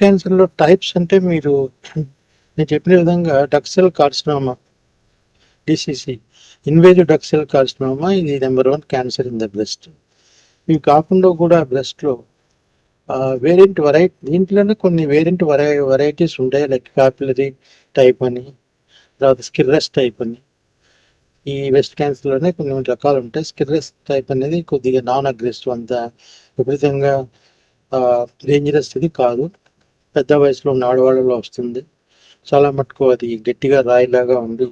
క్యాన్సర్లో types అంటే మీరు నేను చెప్పిన విధంగా ductal carcinoma DCC invasive ductal carcinoma ఇది number one cancer in the breast. ఇవి కాకుండా కూడా బ్రెస్ట్లో వేరియంట్ వెరైటీ దీంట్లోనే కొన్ని వేరియంట్ వెరై వెరైటీస్ ఉంటాయి. లైక్ కాపిలరీ టైప్ అని తర్వాత స్కిర్రస్ టైప్ అని. ఈ వెస్ట్ క్యాన్సర్లోనే కొన్ని రకాలు ఉంటాయి. స్కిర్రస్ టైప్ అనేది కొద్దిగా నాన్ అగ్రెసివ్ అంత విపరీతంగా డేంజరస్ ఇది కాదు. పెద్ద వయసులో ఉన్న ఆడవాళ్ళలో వస్తుంది. చాలా మటుకు అది గట్టిగా రాయిలాగా ఉండి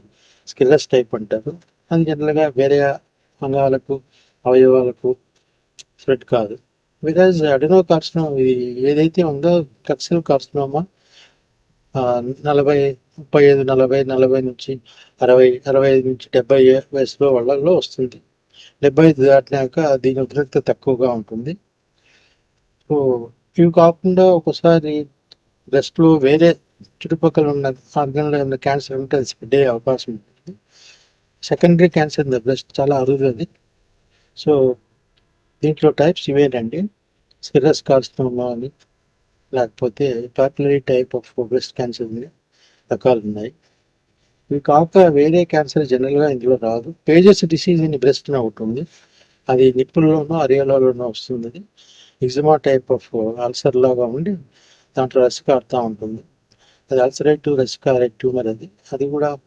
స్కిల్లెస్ టైప్ అంటారు. అది జనరల్గా వేరే అంగాలకు అవయవాలకు స్ప్రెడ్ కాదు. బికాజ్ అడినో కార్సినోమా ఇది ఏదైతే ఉందో కక్సిల్ కార్సినోమా నలభై ముప్పై ఐదు నలభై నలభై నుంచి అరవై అరవై ఐదు నుంచి డెబ్బై వయసులో వాళ్ళలో వస్తుంది. డెబ్బై ఐదు దాటినాక దీని ఉద్రిక్త తక్కువగా ఉంటుంది. సో ఇవి కాకుండా ఒకసారి బ్రెస్ట్లో వేరే చుట్టుపక్కల ఉన్న ఆర్గన్లో ఉన్న క్యాన్సర్ ఉంటే అది స్ప్రెడ్ అయ్యే అవకాశం ఉంటుంది. Secondary cancer in the breast చాలా అరుదు సో దీంట్లో టైప్స్ ఇవేనండి సిరస్ కార్సినోమా అని లేకపోతే popularly type of breast cancer అని రకాలు ఉన్నాయి. ఇవి కాక వేరే క్యాన్సర్ జనరల్గా ఇందులో రాదు. పేజెస్ డిసీజ్ అని బ్రెస్ట్ ఒకటి ఉంది. అది నిప్పుల్లోనూ అరియాలోనూ వస్తుంది eczema type of ulcer uh, లాగా ఉండి దాంట్లో రసిక కారుతూ ఉంటుంది. అది అల్సరేటివ్ రెస్కారెట్ ట్యూమర్ అది. అది కూడా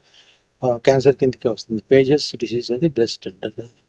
క్యాన్సర్ కిందకి వస్తుంది. పేజెస్ డిసీజ్ అది బ్రెస్ట్ అంటారు.